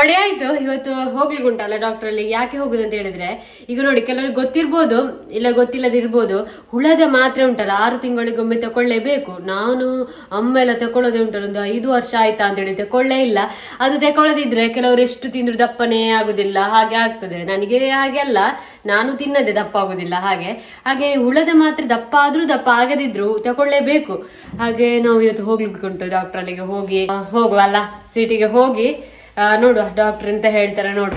ನೋಡಿ ಆಯ್ತು ಇವತ್ತು ಡಾಕ್ಟರ್ ಅಲ್ಲಿ? ಯಾಕೆ ಹೋಗುದು ಅಂತ ಹೇಳಿದ್ರೆ, ಈಗ ನೋಡಿ ಕೆಲವರಿಗೆ ಗೊತ್ತಿರ್ಬೋದು, ಇಲ್ಲ ಗೊತ್ತಿಲ್ಲದಿರ್ಬೋದು, ಹುಳದ ಮಾತ್ರೆ ಉಂಟಲ್ಲ, ಆರು ತಿಂಗಳಿಗೊಮ್ಮೆ ತಕೊಳ್ಳೇಬೇಕು. ನಾನು ಅಮ್ಮ ಎಲ್ಲ ತಕೊಳ್ಳೋದೇ ಉಂಟಲ್ಲ, ಒಂದು ಐದು ವರ್ಷ ಆಯ್ತಾ ಅಂತ ಹೇಳಿ ತಕೊಳ್ಳೇ ಇಲ್ಲ. ಅದು ತಗೊಳ್ಳೋದಿದ್ರೆ ಕೆಲವರು ಎಷ್ಟು ತಿಂದ್ರು ದಪ್ಪನೇ ಆಗುದಿಲ್ಲ, ಹಾಗೆ ಆಗ್ತದೆ. ನನಗೆ ಹಾಗೆ ಅಲ್ಲ, ನಾನು ತಿನ್ನದೆ ದಪ್ಪ ಆಗುದಿಲ್ಲ, ಹಾಗೆ. ಹಾಗೆ ಹುಳದ ಮಾತ್ರೆ ದಪ್ಪ ಆದ್ರೂ ದಪ್ಪ ಆಗದಿದ್ರು ತಕೊಳ್ಳೇಬೇಕು. ಹಾಗೆ ನಾವು ಇವತ್ತು ಹೋಗ್ಲಿಕ್ಕೆ ಉಂಟು ಡಾಕ್ಟರ್ ಅಲ್ಲಿಗೆ ಹೋಗಿ ಹೋಗುವಲ್ಲ ಸೀಟಿಗೆ ಹೋಗಿ. ಆ, ನೋಡುವ ಡಾಕ್ಟರ್ ಅಂತ ಹೇಳ್ತಾರೆ ನೋಡು.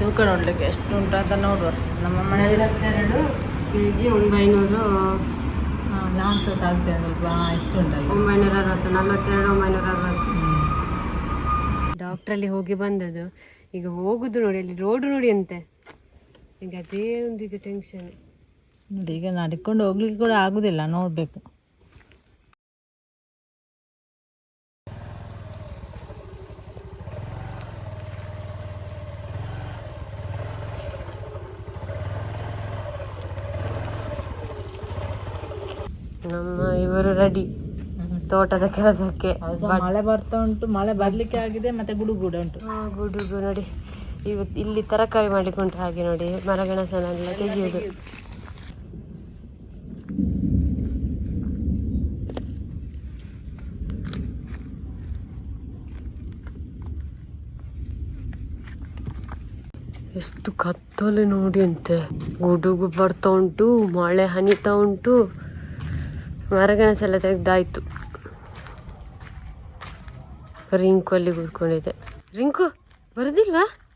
ತೂಕ ನೋಡ್ಲಿಕ್ಕೆ ಎಷ್ಟು ಉಂಟು ಅಂತ ನೋಡುವ ನಮ್ಮ ಮನೆಯಲ್ಲಿ ಎರಡು ಕೆ ಜಿ ಒಂಬೈನೂರು. ನಾನು ಸತ್ತು ಆಗ್ತದೆ ಸ್ವಲ್ಪ ಎಷ್ಟು ಉಂಟು ಒಂಬೈನೂರ ಅರವತ್ತು ನಲವತ್ತೆರಡು ಒಂಬೈನೂರ ಅರವತ್ತು ಡಾಕ್ಟ್ರಲ್ಲಿ ಹೋಗಿ ಬಂದದ್ದು. ಈಗ ಹೋಗುದು ನೋಡಿ ಅಲ್ಲಿ ರೋಡ್ ನೋಡಿ ಅಂತೆ. ಈಗ ಅದೇ ಒಂದು ಈಗ ಟೆನ್ಷನ್ ನೋಡಿ ಈಗ ನಡ್ಕೊಂಡು ಹೋಗ್ಲಿಕ್ಕೆ ಕೂಡ ಆಗುದಿಲ್ಲ ನೋಡ್ಬೇಕು. ನಮ್ಮ ಇವರು ರೆಡಿ ತೋಟದ ಕೆಲಸಕ್ಕೆ ಮಳೆ ಬರ್ತಾ ಉಂಟು ಮಳೆ ಬರ್ಲಿಕ್ಕೆ ಆಗಿದೆ ಮತ್ತೆ ಗುಡುಗುಡ ಉಂಟು. ಗುಡುಗು ನೋಡಿ. ಇವತ್ತು ಇಲ್ಲಿ ತರಕಾರಿ ಮಾಡಿಕೊಂಡು ಹಾಗೆ ನೋಡಿ ಮರಗೆಣಸನ್ನೆಲ್ಲ ತೆಗೆಯುದು. ಎಷ್ಟು ಕತ್ತಲೆ ನೋಡಿ ಅಂತೆ. ಗುಡುಗು ಬರ್ತಾ ಉಂಟು ಮಳೆ ಹನಿತಾ ಉಂಟು. ಮರಗಣಸೆಲ್ಲ ತೆಗ್ದಾಯ್ತು. ರಿಂಕು ಅಲ್ಲಿ ಕೂತ್ಕೊಂಡಿದ್ದೆ. ರಿಂಕು ಬರುದಿಲ್ವಾ?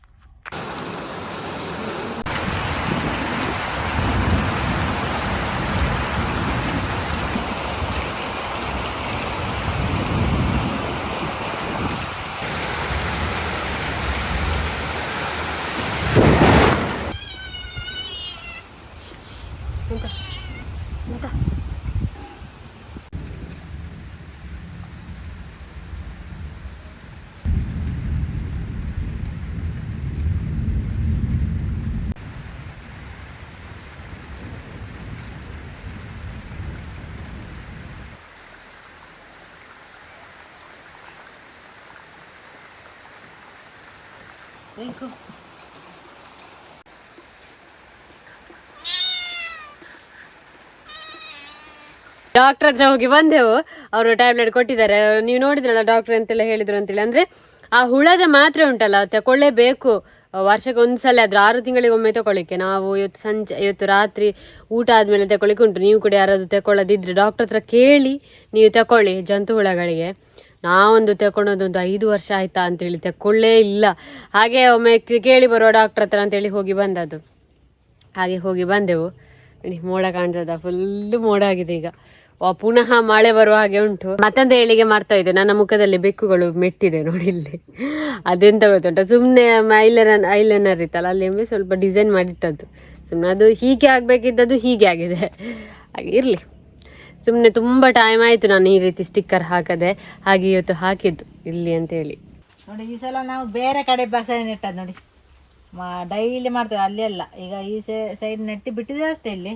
ಡಾಕ್ಟರ್ ಹತ್ರ ಹೋಗಿ ಬಂದೆವು. ಅವರು ಟ್ಯಾಬ್ಲೆಟ್ ಕೊಟ್ಟಿದ್ದಾರೆ. ನೀವು ನೋಡಿದ್ರಲ್ಲ ಡಾಕ್ಟರ್ ಅಂತೆಲ್ಲ ಹೇಳಿದ್ರು ಅಂತೇಳಿ. ಅಂದ್ರೆ, ಆ ಹುಳದ ಮಾತ್ರೆ ಉಂಟಲ್ಲ ತಕೊಳ್ಳೇಬೇಕು. ವರ್ಷಕ್ಕೆ ಒಂದ್ಸಲ ಆದ್ರೆ, ಆರು ತಿಂಗಳಿಗೆ ಒಮ್ಮೆ ತಗೊಳ್ಳಿಕ್ಕೆ ನಾವು ಇವತ್ತು ಸಂಜೆ, ಇವತ್ತು ರಾತ್ರಿ ಊಟ ಆದ್ಮೇಲೆ ತಗೊಳ್ಳಿಕ್ಕೆ ಉಂಟು. ನೀವು ಕೂಡ ಯಾರಾದ್ರೂ ತಗೊಳ್ಳೋದಿದ್ರೆ ಡಾಕ್ಟರ್ ಹತ್ರ ಕೇಳಿ, ನೀವು ತಗೊಳ್ಳಿ ಜಂತು ಹುಳಗಳಿಗೆ. ನಾವೊಂದು ಒಂದು ಐದು ವರ್ಷ ಆಯ್ತಾ ಅಂತೇಳಿ ತಗೊಳ್ಳೇ ಇಲ್ಲ. ಹಾಗೆ ಒಮ್ಮೆ ಕೇಳಿ ಬರುವ ಡಾಕ್ಟರ್ ಹತ್ರ ಅಂತೇಳಿ ಹೋಗಿ ಬಂದದ್ದು. ಹಾಗೆ ಹೋಗಿ ಬಂದೆವು. ಮೋಡ ಕಾಣ್ತದ ಫುಲ್ಲು ಮೋಡ ಆಗಿದೆ ಈಗ. ಪುನಃ ಮಳೆ ಬರುವ ಹಾಗೆ ಉಂಟು. ಮತ್ತೊಂದು ಹೇಳಿಗೆ ಮಾಡ್ತಾ ಇದ್ದೆ. ನನ್ನ ಮುಖದಲ್ಲಿ ಬೆಕ್ಕುಗಳು ಮೆಟ್ಟಿದೆ ನೋಡಿ ಇಲ್ಲಿ. ಅದೆಂತ ಗೊತ್ತುಂಟ? ಸುಮ್ಮನೆ ಐಲೈನರ್ ಐಲೈನರ್ ಇತ್ತಲ್ಲ, ಅಲ್ಲಿ ಸ್ವಲ್ಪ ಡಿಸೈನ್ ಮಾಡಿಟ್ಟದ್ದು. ಸುಮ್ಮನೆ ಅದು ಹೀಗೆ ಆಗಬೇಕಿದ್ದದ್ದು ಹೀಗೆ ಆಗಿದೆ. ಹಾಗೆ ಇರಲಿ. ಸುಮ್ಮನೆ ತುಂಬ ಟೈಮ್ ಆಯಿತು ನಾನು ಈ ರೀತಿ ಸ್ಟಿಕ್ಕರ್ ಹಾಕದೆ. ಹಾಗೆ ಇವತ್ತು ಹಾಕಿದ್ದು, ಇಲ್ಲಿ ಅಂತೇಳಿ ನೋಡಿ, ಈ ಸಲ ನಾವು ಬೇರೆ ಕಡೆ ಬಸಳೆ ನೆಟ್ಟದ್ದು ನೋಡಿ. ಮಾ ಡೈಲಿ ಮಾಡ್ತೇವೆ, ಅಲ್ಲಿ ಅಲ್ಲ. ಈಗ ಈ ಸೈಡ್ ನೆಟ್ಟಿ ಬಿಟ್ಟಿದೆ ಅಷ್ಟೇ ಇಲ್ಲಿ.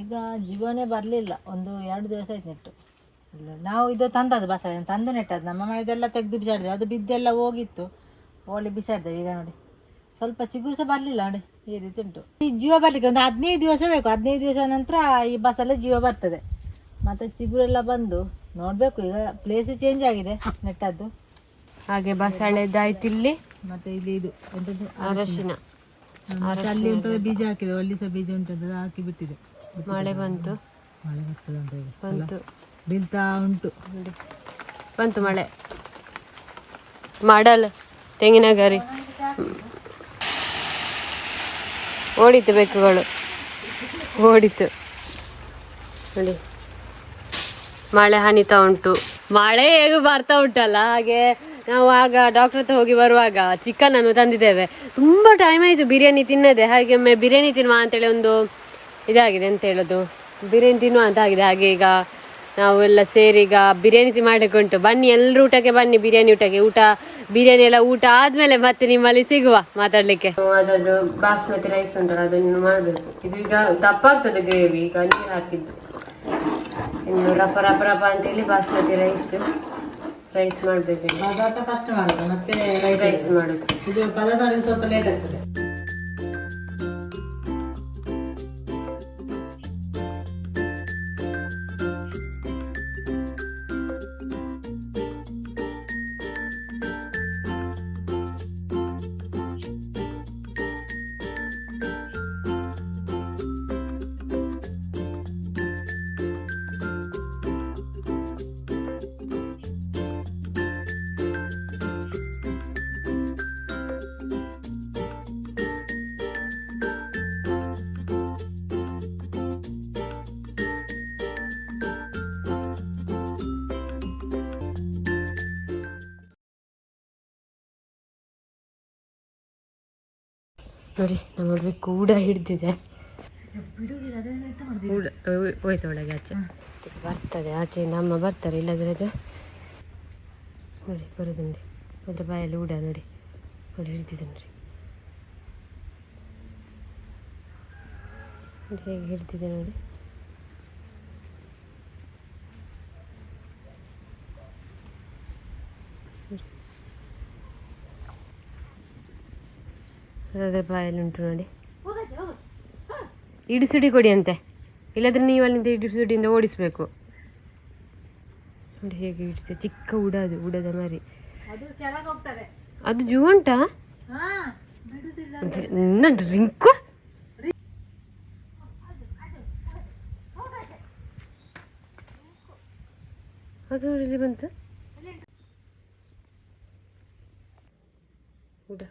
ಈಗ ಜೀವನೇ ಬರಲಿಲ್ಲ. ಒಂದು ಎರಡು ದಿವಸ ಆಯ್ತು ನೆಟ್ಟು. ಇಲ್ಲ, ನಾವು ಇದು ತಂದದ್ದು ಬಸಳೆ ತಂದು ನೆಟ್ಟದ್ದು. ನಮ್ಮ ಮನೆದೆಲ್ಲ ತೆಗೆದು ಬಿಸಾಡಿದೆ. ಅದು ಬಿದ್ದೆಲ್ಲ ಹೋಗಿತ್ತು. ಓಲಿ ಬಿಸಾಡಿದೆ ಈಗ ನೋಡಿ. ಸ್ವಲ್ಪ ಚಿಗುರು ಸಹ ಬರಲಿಲ್ಲ ನೋಡಿ. ಈ ರೀತಿ ಉಂಟು. ಈ ಜೀವ ಬರಲಿಕ್ಕೆ ಒಂದು ಹದಿನೈದು ದಿವಸ ಬೇಕು. ಹದಿನೈದು ದಿವಸ ನಂತರ ಈ ಬಸಳೆ ಜೀವ ಬರ್ತದೆ. ಮತ್ತು ಚಿಗುರೆಲ್ಲ ಬಂದು ನೋಡಬೇಕು. ಈಗ ಪ್ಲೇಸ್ ಚೇಂಜ್ ಆಗಿದೆ ನೆಟ್ಟದ್ದು. ಹಾಗೆ ಬಸಳೆದಾಯ್ತು ಇಲ್ಲಿ. ಮತ್ತೆ ಇಲ್ಲಿ ಇದು ಎಂತದ್ದು? ಅರಶಿನ. ಮತ್ತೆ ಅಲ್ಲಿ ಎಂತ ಬೀಜ ಹಾಕಿದೆ. ಅಲ್ಲಿ ಸಹ ಬೀಜ ಉಂಟದ್ದು ಹಾಕಿ ಬಿಟ್ಟಿದೆ. ಮಳೆ ಬಂತು. ಮಳೆ ಬರ್ತದೆ ಅಂತ ಹೇಳಿ. ಬಂತು. ಬೀಳ್ತಾ ಉಂಟು. ಬಂತು ಮಳೆ. ಮಾಡಲ್ ತೆಂಗಿನ ಗರಿ. ಓಡಿತು ಬೆಕ್ಕುಗಳು. ಓಡಿತು ನೋಡಿ. ಮಳೆ ಹನಿತಾ ಉಂಟು. ಮಳೆ ಹೇಗೂ ಬರ್ತಾ ಉಂಟಲ್ಲ ಹಾಗೆ ನಾವು ಆಗ ಡಾಕ್ಟರ್ ಹತ್ರ ಹೋಗಿ ಬರುವಾಗ ಚಿಕನ್ ಅನ್ನು ತಂದಿದ್ದೇವೆ. ತುಂಬ ಟೈಮ್ ಆಯಿತು ಬಿರಿಯಾನಿ ತಿನ್ನದೆ ಹಾಗೆ ಒಮ್ಮೆ ಬಿರಿಯಾನಿ ತಿನ್ನುವ ಅಂತೇಳಿ ಒಂದು ಇದಾಗಿದೆ ಅಂತ ಹೇಳೋದು. ಬಿರಿಯಾನಿ ತಿನ್ನುವ ಅಂತ ಆಗಿದೆ ಹಾಗೆ ಈಗ ನಾವು ಎಲ್ಲ ಸೇರಿ ಈಗ ಬಿರಿಯಾನಿ ಮಾಡಕ್ಕೆ ಉಂಟು. ಬನ್ನಿ ಎಲ್ಲರೂ ಊಟಕ್ಕೆ ಬನ್ನಿ ಬಿರಿಯಾನಿ ಊಟಕ್ಕೆ. ಊಟ ಬಿರಿಯಾನಿ ಎಲ್ಲ ಊಟ ಆದ್ಮೇಲೆ ಮತ್ತೆ ನಿಮ್ಮಲ್ಲಿ ಸಿಗುವ ಮಾತಾಡ್ಲಿಕ್ಕೆ. ಅದರದ್ದು ಬಾಸ್ಮತಿ ರೈಸ್ ಉಂಟಲ್ಲ ಅದನ್ನು ಮಾಡಬೇಕು. ಇದು ಈಗ ದಪ್ಪ ಆಗ್ತದೆ ಗ್ರೇವಿ ಈಗ ನೀರು ಹಾಕಿದ್ದು. ಇನ್ನು ರಪ ರಪ ರಪ ಅಂತೇಳಿ ಬಾಸ್ಮತಿ ರೈಸ್ ರೈಸ್ ಮಾಡಬೇಕು ಪದಾರ್ಥ ಫಸ್ಟ್ ಮಾಡೋದು ಮತ್ತೆ ರೈಸ್ ರೈಸ್ ಮಾಡೋದು. ಇದು ಪದಾರ್ಥ ಸ್ವಲ್ಪ ಲೇಟ್ ಆಗ್ತದೆ. ನೋಡಿ ನಮ್ಮ ಹುಡುಗಿ ಕೂಡ ಹಿಡ್ದಿದೆ ಹೋಯ್ತು ಒಳಗೆ ಆಚೆ. ಬರ್ತದೆ ಆಚೆ ನಮ್ಮ ಬರ್ತಾರೆ ಇಲ್ಲದ್ರೆ ಅದು ನೋಡಿ ಬರೋದು ನೋಡಿ. ಅದ್ರ ಬಾಯಲ್ಲಿ ಊಡ ನೋಡಿ. ನೋಡಿ ಹಿಡ್ದಿದೆ ನೋಡಿ ಹೇಗೆ ಹಿಡ್ದಿದೆ ನೋಡಿ. ಅದ್ರ ಬಾಯಲ್ಲಿ ಉಂಟು ನೋಡಿ ಇಡಿಸಿಡಿ ಕೊಡಿ ಅಂತೆ ಇಲ್ಲದ್ರೆ ನೀವು ಅಲ್ಲಿಂದ ಇಡಿಸಿಡಿಯಿಂದ ಓಡಿಸ್ಬೇಕು ನೋಡಿ ಹೇಗೆ ಇಡ್ತದೆ ಚಿಕ್ಕ ಉಡ ಅದು ಉಡದ ಮರಿ ಅದು ಜೂ ಉಂಟಾ ಡ್ರಿಂಕು ಅದು ಇಲ್ಲಿ ಬಂತು ಉಡ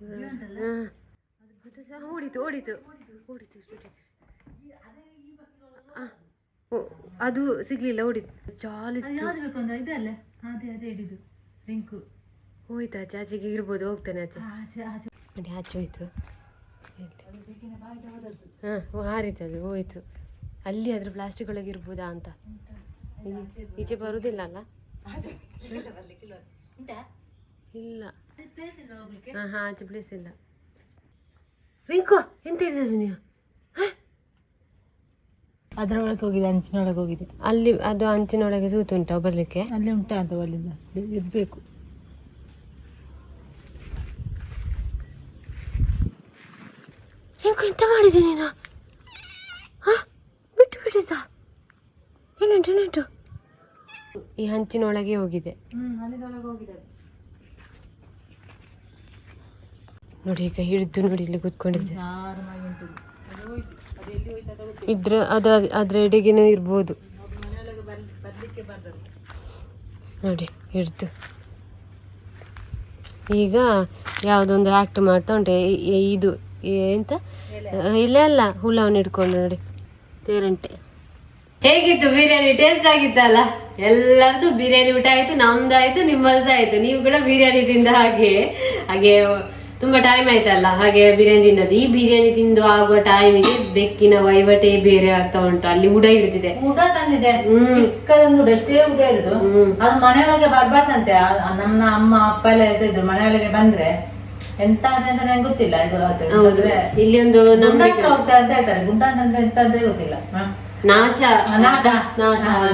ಹಾ. ಅದು ಸಹ ಓಡಿತು ಓಡಿತು. ಓಡಿತು ಓಡಿತು. ಅದು ಸಿಗ್ಲಿಲ್ಲ ಓಡಿತು. ಅಂದ್ರೆ ಇದಲ್ಲ ಅದೇ ಅದೇ ಹಿಡಿದು. ರಿಂಕು. ಹೋಯ್ತಾ ಆಚೆ ಆಚೆಗೆ ಇರ್ಬೋದು ಹೋಗ್ತಾನೆ ಆಚೆ. ಆಚೆ ಆಚೆ. ನೋಡಿ ಆಚೆ ಹೋಯ್ತು. ಹಾಂ ಹಾರಿತು ಅದು ಹೋಯ್ತು. ಅಲ್ಲಿ ಆದ್ರೂ ಪ್ಲಾಸ್ಟಿಕ್ ಒಳಗೆ ಇರ್ಬೋದಾ ಅಂತ. ಈಚೆ ಬರುವುದಿಲ್ಲ ಅಲ್ಲ? ಇಲ್ಲ. ಹಾಂ ಹಾಂ ಆಚೆ ಪ್ಲೇಸ್ ಇಲ್ಲ. ರಿಂಕು ಎಂತ ಇರ್ತದೆ ನೀವು ಅದರೊಳಗೆ ಹೋಗಿದೆ ಅಂಚಿನೊಳಗೆ ಹೋಗಿದೆ. ಅಲ್ಲಿ ಅದು ಅಂಚಿನೊಳಗೆ ಸೂತು ಉಂಟಾ ಬರಲಿಕ್ಕೆ? ಅಲ್ಲಿ ಉಂಟಾ ಅಂತ ಅಲ್ಲಿಂದ. ಇರಬೇಕು. ರಿಂಕು ಎಂತ ಮಾಡಿದೆ ನೀನು? ಹಾ? ಬಿಟ್ಟು ಬಿಟ್ಟಿದ್ದ? ಎಲ್ಲುಂಟು ಎಲ್ಲುಂಟು? ಈ ಹಂಚಿನೊಳಗೆ ಹೋಗಿದೆ. ಹ್ಮ್ ಅಲ್ಲಿಂದೊಳಗೆ ಹೋಗಿದೆ. ನೋಡಿ, ಈಗ ಹಿಡಿದು ನೋಡಿ, ಇಲ್ಲಿ ಕೂತ್ಕೊಂಡಿದ್ದೆ. ಇದ್ರ ಅದ್ರ ಅದ್ರ ಎಡೆಗೇನೋ ಇರ್ಬೋದು. ನೋಡಿ, ಹಿಡಿದು. ಈಗ ಯಾವುದೊಂದು ಆ್ಯಕ್ಟ್ ಮಾಡ್ತಾ ಉಂಟು. ಇದು ಎಂತ? ಇಲ್ಲೇ ಅಲ್ಲ ಹುಳವನ್ನು ಹಿಡ್ಕೊಂಡು ನೋಡಿ. ತೇರಂಟೆ. ಹೇಗಿತ್ತು ಬಿರಿಯಾನಿ? ಟೇಸ್ಟ್ ಆಗಿತ್ತಲ್ಲ ಎಲ್ಲರದು ಬಿರಿಯಾನಿ ಊಟ ಆಯ್ತು, ನಮ್ದು ಆಯ್ತು ನಿಮ್ಮದು ಆಯ್ತು. ನೀವು ಕೂಡ ಬಿರಿಯಾನಿ ತಿಂದ ಹಾಗೆ ಹಾಗೆ ತುಂಬಾ ಟೈಮ್ ಆಯ್ತಲ್ಲ ಹಾಗೆ ಬಿರಿಯಾನಿ ತಿನ್ನದು ಈ ಬಿರಿಯಾನಿ ತಿಂದು ಆಗುವ ಟೈಮಿಗೆ ಬೆಕ್ಕಿನ ವೈವಟೇ ಬೇರೆ ಆಗ್ತಾ ಉಂಟು. ಅಲ್ಲಿ ಉಡ ಹಿಡಿದಿದೆ. ಊಟ ತಂದಿದೆ. ಚಿಕ್ಕದೊಂದು ಅಷ್ಟೇ ಉದ ಇರುದು. ಅದು ಮನೆಯೊಳಗೆ ಬರ್ಬಾರ್ದಂತೆ. ನಮ್ಮ ಅಮ್ಮ ಅಪ್ಪ ಎಲ್ಲ ಹೇಳ್ತಾ ಇದ್ರು ಮನೆಯೊಳಗೆ ಬಂದ್ರೆ ಎಂತ ಅಂತ ನಂಗೆ ಗೊತ್ತಿಲ್ಲ ಇದು ಹೌದು. ಇಲ್ಲಿ ಒಂದು ಗುಂಡ ಹೋಗ್ತಾ ಅಂತ ಹೇಳ್ತಾರೆ. ಗುಂಡ ಅಂತ ಎಂತ ಅಂತ ಗೊತ್ತಿಲ್ಲ. ನಾಶ. ನಾಶ.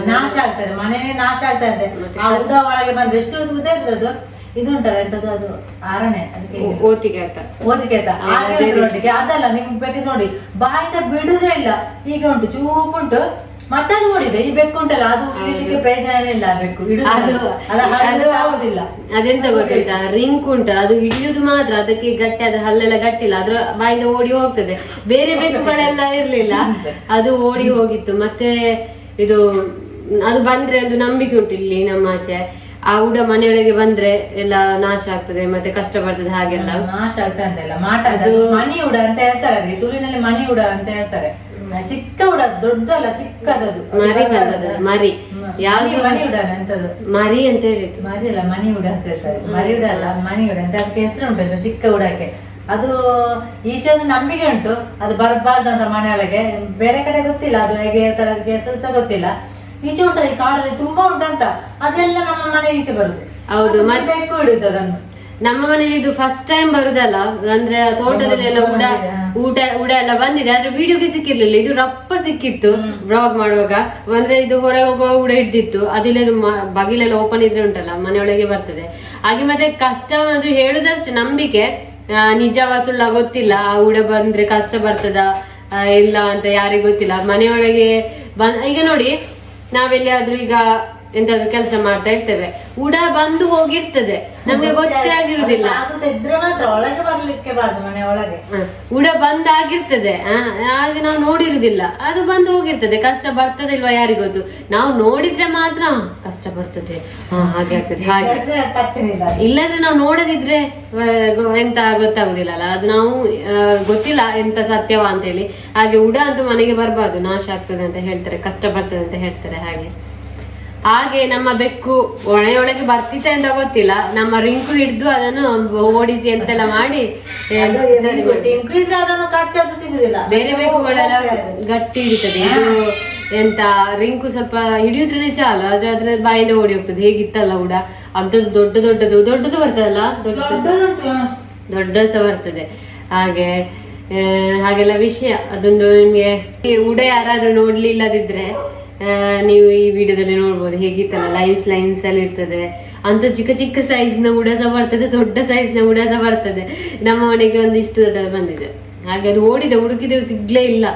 ನಾಶ. ಆಗ್ತಾರೆ ಮನೆ ನಾಶ ಆಗ್ತಾ ಇದೆ. ಆ ಉದ ಒಳಗೆ ಬಂದ್ರೆ ಎಷ್ಟು ಉದ ಇರ್ತದೆ ಅದು. ಇದು ಉಂಟಲ್ಲ ಎಂತದ್ದು ಅದು? ಆರಣೆ ಅದಕ್ಕೆ ಓತಿಗೆ ಅದಲ್ಲ ನಿಮ್ಗೆ ನೋಡಿ. ಬಾಯಿಂದ ಬಿಡುದೇ ಇಲ್ಲ. ಹೀಗೆ ಉಂಟು ಚೂಪ್ ಉಂಟು. ಮತ್ತೆ ಅದು ನೋಡಿದೆ ಈ ಬೆಕ್ಕು ಉಂಟಲ್ಲ ಅದು ಇಡಲಿಕ್ಕೆ ಪ್ರಯೋಜನ ಇಲ್ಲ ಬೆಕ್ಕು. ಆಗುದಿಲ್ಲ. ಅದೆಂತ ಗೊತ್ತುಂಟಾ ರಿಂಕ್ ಉಂಟಲ್ಲ ಅದು ಹಿಡಿಯುದು ಮಾತ್ರ. ಅದಕ್ಕೆ ಗಟ್ಟಿ ಅದ್ರ ಹಲ್ಲೆಲ್ಲ ಗಟ್ಟಿಲ್ಲ. ಅದ್ರ ಬಾಯಿಂದ ಓಡಿ ಹೋಗ್ತದೆ. ಬೇರೆ ಬೆಕ್ಕುಗಳೆಲ್ಲ ಇರ್ಲಿಲ್ಲ. ಅದು ಓಡಿ ಹೋಗಿತ್ತು. ಮತ್ತೆ ಇದು ಅದು ಬಂದ್ರೆ ಒಂದು ನಂಬಿಕೆ ಉಂಟು ಇಲ್ಲಿ ನಮ್ಮ ಆಚೆ. ಆ ಉಡ ಮನೆಯೊಳಗೆ ಬಂದ್ರೆ ಎಲ್ಲ ನಾಶ ಆಗ್ತದೆ ಮತ್ತೆ ಕಷ್ಟ ಬರ್ತದೆ ಹಾಗೆಲ್ಲ. ನಾಶ ಆಗ್ತದೆ ಅಂತ ಇಲ್ಲ ಮಾಟ ಅದು ಮಣಿ ಉಡ ಅಂತ ಹೇಳ್ತಾರೆ ಅದಕ್ಕೆ ತುಳುವಿನಲ್ಲಿ ಮಣಿ ಉಡ ಅಂತ ಹೇಳ್ತಾರೆ. ಚಿಕ್ಕ ಉಡ ದೊಡ್ಡದಲ್ಲ ಚಿಕ್ಕದದು. ಮರಿ ಬಂದದ ಮರಿ. ಯಾವ್ದು ಮನಿ ಉಡ ಎಂತದು? ಮರಿ ಅಂತ ಹೇಳಿತ್ತು ಮರಿ ಅಲ್ಲ ಮನಿ ಉಡ ಅಂತ ಹೇಳ್ತಾರೆ. ಮರಿ ಉಡ ಅಲ್ಲ ಮನಿ ಉಡ ಅಂತ ಅದಕ್ಕೆ ಹೆಸರು ಉಂಟು ಚಿಕ್ಕ ಉಡಕ್ಕೆ ಅದು ಈಚೆ ಒಂದು ನಂಬಿಕೆ ಉಂಟು. ಅದು ಬರಬಾರ್ದು ಅಂತ ಮನೆಯೊಳಗೆ. ಬೇರೆ ಕಡೆ ಗೊತ್ತಿಲ್ಲ. ಅದು ಹೇಗೆ ಹೇಳ್ತಾರೆ ಅದಕ್ಕೆ ಹೆಸರು ಸಹ ಗೊತ್ತಿಲ್ಲ. ಈಚೆ ಉಂಟಲ್ಲ ಈ ಕಾಡಲ್ಲಿ ತುಂಬಾ ಉಂಟಂತ. ಅದೆಲ್ಲ ನಮ್ಮ ಮನೆ ಈಚೆ ಬರುತ್ತೆ. ಹೌದು, ಮತ್ತೆ ಬೆಕ್ಕು ಬೇಕು ಅದನ್ನು. ನಮ್ಮ ಮನೇಲಿ ಇದು ಫಸ್ಟ್ ಟೈಮ್ ಬರುದಲ್ಲ ಅಂದ್ರೆ ತೋಟದಲ್ಲಿ ಎಲ್ಲ ಉಡ ಊಟ ಉಡ ಎಲ್ಲ ಬಂದಿದೆ ಆದ್ರೆ ವಿಡಿಯೋಗೆ ಸಿಕ್ಕಿರ್ಲಿಲ್ಲ. ಇದು ರಪ್ಪ ಸಿಕ್ಕಿತ್ತು ಬ್ಲಾಗ್ ಮಾಡುವಾಗ. ಅಂದ್ರೆ ಇದು ಹೊರಗೆ ಹೋಗುವಾಗ ಉಡ ಹಿಡ್ದಿತ್ತು. ಅದಿಲ್ಲ ಬಗಿಲೆಲ್ಲ ಓಪನ್ ಇದ್ರೆ ಉಂಟಲ್ಲ ಮನೆಯೊಳಗೆ ಬರ್ತದೆ. ಹಾಗೆ ಮತ್ತೆ ಕಷ್ಟ ಅದು ಹೇಳುದಷ್ಟು ನಂಬಿಕೆ. ನಿಜವ ಸುಳ್ಳ ಗೊತ್ತಿಲ್ಲ ಆ ಊಡ ಬಂದ್ರೆ ಕಷ್ಟ ಬರ್ತದ ಇಲ್ಲ ಅಂತ ಯಾರಿಗೂ ಗೊತ್ತಿಲ್ಲ. ಮನೆಯೊಳಗೆ ಬಂದ್ ಈಗ ನೋಡಿ ನಾವೆಲ್ಲಿಯಾದ್ರೂ ಈಗ ಎಂತಾದ್ರೂ ಕೆಲಸ ಮಾಡ್ತಾ ಇರ್ತೇವೆ. ಉಡ ಬಂದು ಹೋಗಿರ್ತದೆ. ನಮ್ಗೆ ಗೊತ್ತೇ ಆಗಿರುದಿಲ್ಲ. ಮಾತ್ರ ಒಳಗೆ ಬರ್ಲಿಕ್ಕೆ ಬಾರ್ದು ಮನೆ ಒಳಗೆ. ಹ, ಉಡ ಬಂದಾಗಿರ್ತದೆ. ಆ, ಆಗ ನಾವು ನೋಡಿರುದಿಲ್ಲ. ಅದು ಬಂದು ಹೋಗಿರ್ತದೆ. ಕಷ್ಟ ಬರ್ತದೆ ಇಲ್ವಾ ಯಾರಿಗೊತ್ತು? ನಾವು ನೋಡಿದ್ರೆ ಮಾತ್ರ ಕಷ್ಟ ಬರ್ತದೆ. ಹಾಗೆ ಆಗ್ತದೆ. ಹಾಗೆ. ಇಲ್ಲದ್ರೆ. ನಾವು ನೋಡದಿದ್ರೆ ಎಂತ ಗೊತ್ತಾಗುದಿಲ್ಲ ಅಲ್ಲ ಅದು ನಾವು ಗೊತ್ತಿಲ್ಲ ಎಂತ ಸತ್ಯವಾ ಅಂತ ಹೇಳಿ ಹಾಗೆ ಉಡ ಅಂತ ಮನೆಗೆ ಬರ್ಬಾರ್ದು. ನಾಶ ಆಗ್ತದೆ ಅಂತ ಹೇಳ್ತಾರೆ. ಕಷ್ಟ ಬರ್ತದೆ ಅಂತ ಹೇಳ್ತಾರೆ. ಹಾಗೆ. ಹಾಗೆ ನಮ್ಮ ಬೆಕ್ಕು ಒಳಗೆ ಬರ್ತಿತ್ತ ಅಂತ ಗೊತ್ತಿಲ್ಲ. ನಮ್ಮ ರಿಂಕು ಹಿಡಿದು ಅದನ್ನು ಓಡಿಸಿ ಅಂತೆಲ್ಲ ಮಾಡಿ ಬೇರೆ ಬೆಕ್ಕುಗಳೆಲ್ಲ ಗಟ್ಟಿ ಹಿಡಿತದೆ. ಇದು ಎಂತ ರಿಂಕು ಸ್ವಲ್ಪ ಹಿಡಿಯುದ್ರೆ ಚಾಲು ಆದ್ರೆ ಅದ್ರ ಬಾಯಿಂದ ಓಡಿ ಹೋಗ್ತದೆ. ಹೇಗಿತ್ತಲ್ಲ ಕೂಡ. ಅಂತದ್ದು ದೊಡ್ಡ ದೊಡ್ಡದು ದೊಡ್ಡದು ಬರ್ತದಲ್ಲ? ದೊಡ್ಡದು. ಸಹ ಬರ್ತದೆ. ಹಾಗೆ ಹಾಗೆಲ್ಲ ವಿಷಯ. ಅದೊಂದು ನಿಮ್ಗೆ ಉಡ ಯಾರಾದ್ರೂ ನೋಡ್ಲಿಲ್ಲದಿದ್ರೆ ನೀವು ಈ ವಿಡಿಯೋದಲ್ಲಿ ನೋಡ್ಬೋದು ಹೇಗಿತ್ತಲ್ಲ ಲೈನ್ಸ್ ಲೈನ್ಸ್ ಎಲ್ಲ ಇರ್ತದೆ. ಅಂತ ಚಿಕ್ಕ ಚಿಕ್ಕ ಸೈಜ್ನ ಉಡ ಸಹ ಬರ್ತದೆ, ದೊಡ್ಡ ಸೈಜ್ನ ಉಡ ಸಹ ಬರ್ತದೆ. ನಮ್ಮ ಮನೆಗೆ ಒಂದಿಷ್ಟು ದೊಡ್ಡ ಬಂದಿದೆ. ಹಾಗೆ ಅದು ಓಡಿದೆ ಹುಡುಕಿದೆವು ಸಿಗ್ಲೇ ಇಲ್ಲ.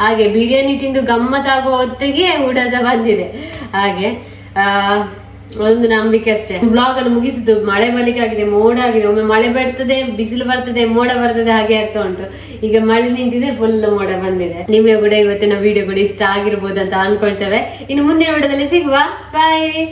ಹಾಗೆ ಬಿರಿಯಾನಿ ತಿಂದು ಗಮ್ಮತ್ತಾಗುವ ಹೊತ್ತಿಗೆ ಉಡಾಸ ಬಂದಿದೆ. ಹಾಗೆ, ಆ ಒಂದು ನಂಬಿಕೆ ಅಷ್ಟೇ. ಬ್ಲಾಗ್ ಅನ್ನು ಮುಗಿಸುದು ಮಳೆ ಬರ್ಲಿಕ್ಕೆ ಆಗಿದೆ ಮೋಡ ಆಗಿದೆ, ಒಮ್ಮೆ ಮಳೆ ಬರ್ತದೆ, ಬಿಸಿಲು ಬರ್ತದೆ, ಮೋಡ ಬರ್ತದೆ, ಹಾಗೆ ಆಗ್ತಾ ಉಂಟು. ಈಗ ಮಳೆ ನಿಂತಿದೆ ಫುಲ್ ಮೋಡ ಬಂದಿದೆ. ನಿಮಗೆ ಕೂಡ ಇವತ್ತಿನ ವಿಡಿಯೋ ಕೂಡ ಇಷ್ಟ ಆಗಿರ್ಬೋದು ಅಂತ ಅನ್ಕೊಳ್ತೇವೆ. ಇನ್ನು ಮುಂದಿನ ವಿಡಿಯೋದಲ್ಲಿ ಸಿಗುವ. ಬಾಯ್